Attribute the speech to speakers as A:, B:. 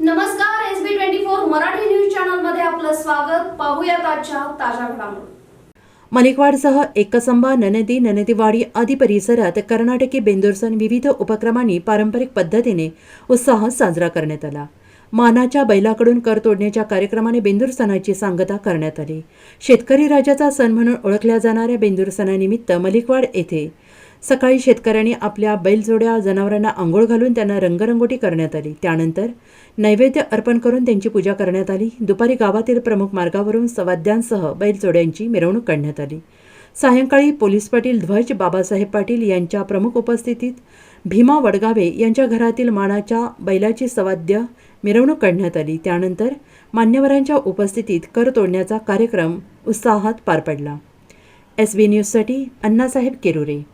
A: नमस्कार S B twenty four Marathi news चॅनलमध्ये आपलं स्वागत. पाहूया आजच्या ताज्या घडामोडी.
B: मणिकवाडसह एकसंबा ननदी ननदीवाडी आदी परिसरात कर्नाटकी बेंदूर सण विविध उपक्रमांनी पारंपरिक पद्धतीने उत्साहात साजरा करण्यात आला. मानाच्या बैलाकडून कर तोडण्याच्या कार्यक्रमाने बेंदूर सणाची सांगता करण्यात आली. शेतकरी राजाचा सण म्हणून ओळखल्या जाणाऱ्या बेंदूर सणानिमित्त मलिकवाड येथे सकाळी शेतकऱ्यांनी आपल्या बैलजोड्या जनावरांना आंघोळ घालून त्यांना रंगरंगोटी करण्यात आली. त्यानंतर नैवेद्य अर्पण करून त्यांची पूजा करण्यात आली. दुपारी गावातील प्रमुख मार्गावरून सवाद्यांसह बैलजोड्यांची मिरवणूक काढण्यात आली. सायंकाळी पोलीस पाटील ध्वज बाबासाहेब पाटील यांच्या प्रमुख उपस्थितीत भीमा वडगावे यांच्या घरातील मानाच्या बैलाची सवाद्य मिरवणूक काढण्यात आली. त्यानंतर मान्यवरांच्या उपस्थितीत कर तोडण्याचा कार्यक्रम उत्साहात पार पडला. एस बी न्यूजसाठी अण्णासाहेब केरुरे.